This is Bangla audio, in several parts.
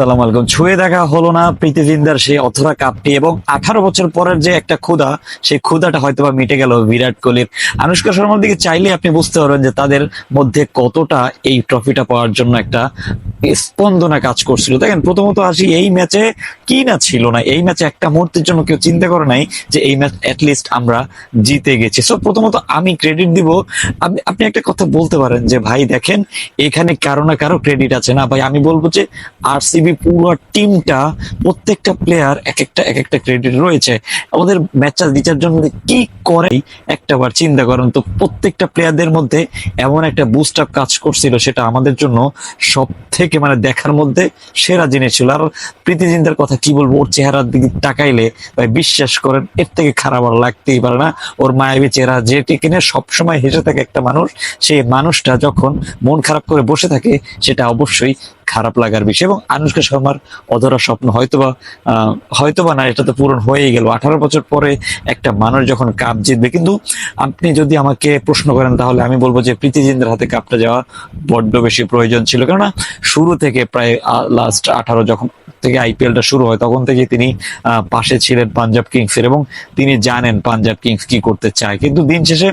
সালাম আলাইকুম। ছুঁয়ে দেখা হলো না প্রীতি জিন্দার সেই অথরা কাপটি এবং আঠারো বছর পরের যে একটা সেই হয়তো বা মিটে গেল বিরাট কোহলির। আনুষ্কা শর্মার দিকে চাইলে আপনি বুঝতে পারবেন যে তাদের মধ্যে কতটা এই ট্রফিটা পাওয়ার জন্য একটা স্পন্দনা কাজ করছিল। দেখেন, প্রথমত আসি, এই ম্যাচে কি না ছিল না, এই ম্যাচে একটা মুহূর্তের জন্য কেউ চিন্তা করে নাই যে এই ম্যাচ অ্যাটলিস্ট আমরা জিতে গেছি। সো প্রথমত আমি ক্রেডিট দিব। আপনি আপনি একটা কথা বলতে পারেন যে, ভাই, দেখেন, এখানে কারও না কারও ক্রেডিট আছে না। ভাই, আমি বলব যে আরসিবি পুরো টিমটা প্রত্যেকটা প্লেয়ার এক একটা এক একটা ক্রেডিট রয়েছে। আমাদের ম্যাচটা জিতার জন্য কি করে একটা বার চিন্তা করেন তো, প্রত্যেকটা প্লেয়ারদের মধ্যে এমন একটা বুস্ট আপ কাজ করছিল, সেটা আমাদের জন্য সব থেকে মানে দেখার মধ্যে সেরা জিনিস ছিল। আর প্রীতি জিন্দার কথা কি বলব, ওর চেহারার দিকে তাকাইলে ভাই বিশ্বাস করেন, এর থেকে খারাপ আর লাগতেই পারে না। ওর মায়াবী চেহারা যেটি কিনে সবসময় হেসে থাকে একটা মানুষ। সেই মানুষটা যখন মন খারাপ করে বসে থাকে, সেটা অবশ্যই খারাপ লাগার বিষয় এবং আনুষ্কা শর্মার অধরা স্বপ্ন হয়তোবা হয়তোবা না, এটা তো পূরণ হয়েই গেল। আঠারো বছর পরে একটা মানুষ যখন কাপ জিতবে, কিন্তু আপনি যদি আমাকে প্রশ্ন করেন, তাহলে আমি বলব যে প্রীতি জিন্দার হাতে কাপটা যাওয়া বড্ড বেশি প্রয়োজন ছিল। কেননা শুরু থেকে প্রায় লাস্ট আঠারো যখন থেকে আইপিএলটা শুরু হয়, তখন থেকে তিনি পাশে ছিলেন পাঞ্জাব কিংসের এবং তিনি জানেন পাঞ্জাব কিংস কি করতে চায়। কিন্তু দিন শেষে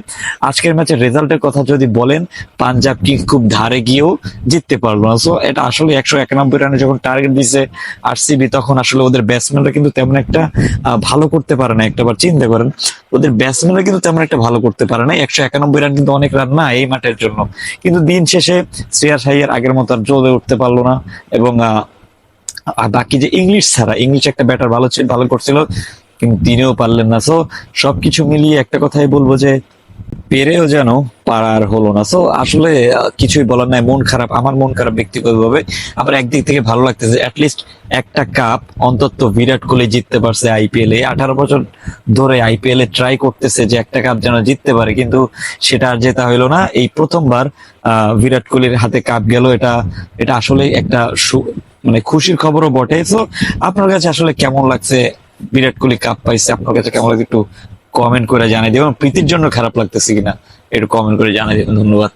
আজকের ম্যাচের রেজাল্টের কথা যদি বলেন, পাঞ্জাব কিংস খুব ধারে গিয়েও জিততে পারল না। সো এটা আসলে একশো একানব্বই রানে যখন টার্গেট দিছে আরসিবি তখন আসলে ওদের ব্যাটসম্যানরা কিন্তু তেমন একটা ভালো করতে পারে না একটাবার চিন্তা করেন, ওদের ব্যাটসম্যানরা কিন্তু তেমন একটা ভালো করতে পারে না একশো একানব্বই রান কিন্তু অনেক রান না এই মাঠের জন্য। কিন্তু দিন শেষে শ্রেয়াস আইয়ার আগের মতো আর জ্বলে উঠতে পারল না এবং আর বাকি যে ইংলিশ ছাড়া ইংলিশ একটা ব্যাটার ভালো ছিল, ভালো করছিল, কিন্তু তিনিও পারলেন না। সো সবকিছু মিলিয়ে একটা কথাই বলব যে, পেরেও যেন পারার হলো না। সো আসলে কিছুই বলার নাই। মন খারাপ, আমার মন খারাপ ব্যক্তিগতভাবে। আবার একদিক থেকে ভালো লাগতেছে অ্যাটলিস্ট একটা কাপ অন্তত বিরাট কোহলি জিততে পারছে আইপিএল এ। আঠারো বছর ধরে আইপিএল এ ট্রাই করতেছে যে একটা কাপ যেন জিততে পারে, কিন্তু সেটা আর জেতা হইল না। এই প্রথমবার বিরাট কোহলির হাতে কাপ গেল। এটা এটা আসলে একটা মানে খুশির খবরও বটে। তো আপনার কাছে আসলে কেমন লাগছে? বিরাট কোহলি কাপ পাইছে, আপনার কাছে কেমন লাগছে? একটু কমেন্ট করে জানিয়ে দেবেন। প্রীতির জন্য খারাপ লাগতেছে কিনা, একটু কমেন্ট করে জানিয়ে দেবেন, ধন্যবাদ।